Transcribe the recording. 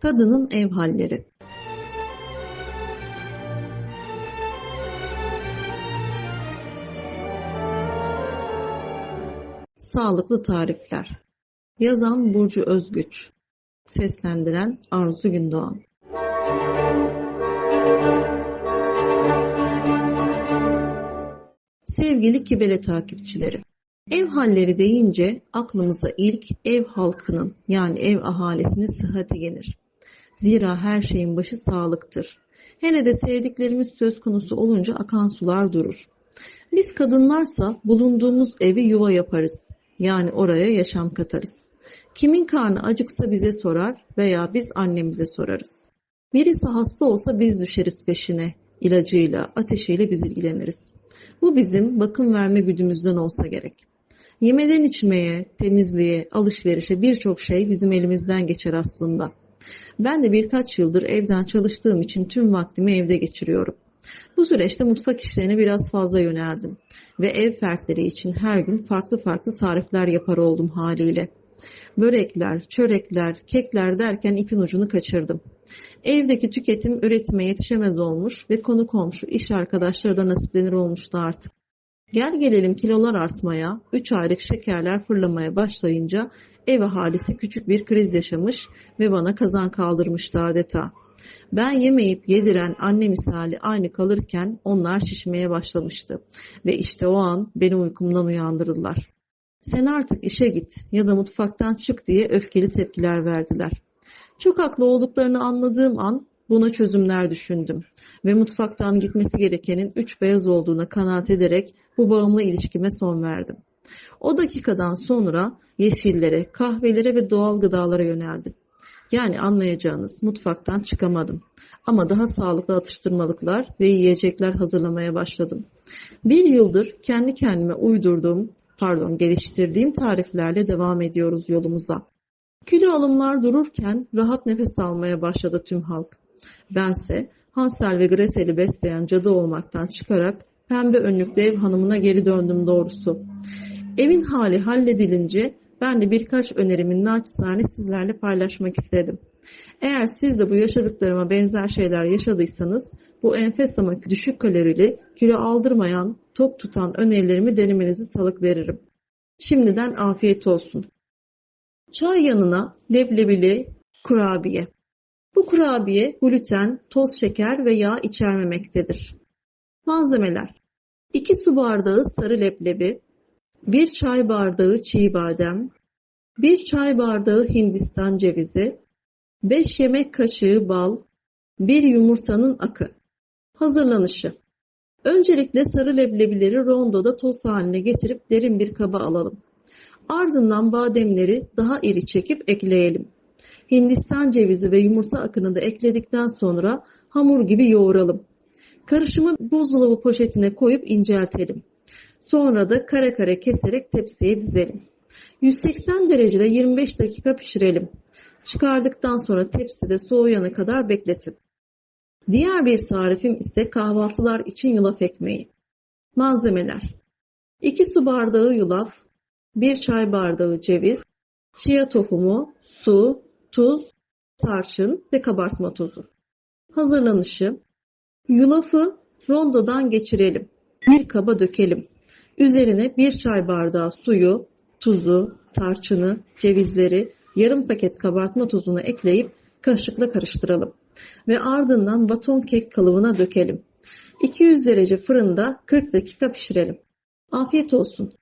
Kadının ev halleri. Sağlıklı tarifler. Yazan Burcu Özgüç. Seslendiren Arzu Gündoğan. Sevgili Kibele takipçileri. Ev halleri deyince aklımıza ilk ev halkının yani ev ahalisinin sıhhati gelir. Zira her şeyin başı sağlıktır. Hele de sevdiklerimiz söz konusu olunca akan sular durur. Biz kadınlarsa bulunduğumuz evi yuva yaparız. Yani oraya yaşam katarız. Kimin karnı acıksa bize sorar veya biz annemize sorarız. Birisi hasta olsa biz düşeriz peşine. İlacıyla, ateşiyle biz ilgileniriz. Bu bizim bakım verme güdümüzden olsa gerek. Yemeden içmeye, temizliğe, alışverişe birçok şey bizim elimizden geçer aslında. Ben de birkaç yıldır evden çalıştığım için tüm vaktimi evde geçiriyorum. Bu süreçte mutfak işlerine biraz fazla yöneldim ve ev fertleri için her gün farklı farklı tarifler yapar oldum haliyle. Börekler, çörekler, kekler derken ipin ucunu kaçırdım. Evdeki tüketim üretime yetişemez olmuş ve konu komşu iş arkadaşları da nasiplenir olmuştu artık. Gel gelelim kilolar artmaya, 3 aylık şekerler fırlamaya başlayınca ev ahalisi küçük bir kriz yaşamış ve bana kazan kaldırmıştı adeta. Ben yemeyip yediren anne misali aynı kalırken onlar şişmeye başlamıştı. Ve işte o an beni uykumdan uyandırdılar. Sen artık işe git ya da mutfaktan çık diye öfkeli tepkiler verdiler. Çok haklı olduklarını anladığım an buna çözümler düşündüm ve mutfaktan gitmesi gerekenin üç beyaz olduğuna kanaat ederek bu bağımlı ilişkime son verdim. O dakikadan sonra yeşillere, kahvelere ve doğal gıdalara yöneldim. Yani anlayacağınız mutfaktan çıkamadım. Ama daha sağlıklı atıştırmalıklar ve yiyecekler hazırlamaya başladım. Bir yıldır kendi kendime uydurduğum, pardon geliştirdiğim tariflerle devam ediyoruz yolumuza. Kilo alımlar dururken rahat nefes almaya başladı tüm halk. Bense Hansel ve Gretel'i besleyen cadı olmaktan çıkarak pembe önlüklü ev hanımına geri döndüm doğrusu. Evin hali halledilince ben de birkaç önerimin naçizane sizlerle paylaşmak istedim. Eğer siz de bu yaşadıklarıma benzer şeyler yaşadıysanız bu enfes ama düşük kalorili, kilo aldırmayan, tok tutan önerilerimi denemenizi salık veririm. Şimdiden afiyet olsun. Çay yanına leblebili kurabiye. Bu kurabiye gluten, toz şeker ve yağ içermemektedir. Malzemeler 2 su bardağı sarı leblebi, 1 çay bardağı çiğ badem, 1 çay bardağı hindistan cevizi, 5 yemek kaşığı bal, 1 yumurtanın akı. Hazırlanışı Öncelikle sarı leblebileri rondoda toz haline getirip derin bir kaba alalım. Ardından bademleri daha iri çekip ekleyelim. Hindistan cevizi ve yumurta akını da ekledikten sonra hamur gibi yoğuralım. Karışımı buzdolabı poşetine koyup inceltelim. Sonra da kare kare keserek tepsiye dizelim. 180 derecede 25 dakika pişirelim. Çıkardıktan sonra tepside soğuyana kadar bekletin. Diğer bir tarifim ise kahvaltılar için yulaf ekmeği. Malzemeler 2 su bardağı yulaf, 1 çay bardağı ceviz, chia tohumu, su, tuz, tarçın ve kabartma tozu. Hazırlanışı Yulafı rondodan geçirelim. Bir kaba dökelim. Üzerine bir çay bardağı suyu, tuzu, tarçını, cevizleri, yarım paket kabartma tozunu ekleyip kaşıkla karıştıralım. Ve ardından baton kek kalıbına dökelim. 200 derece fırında 40 dakika pişirelim. Afiyet olsun.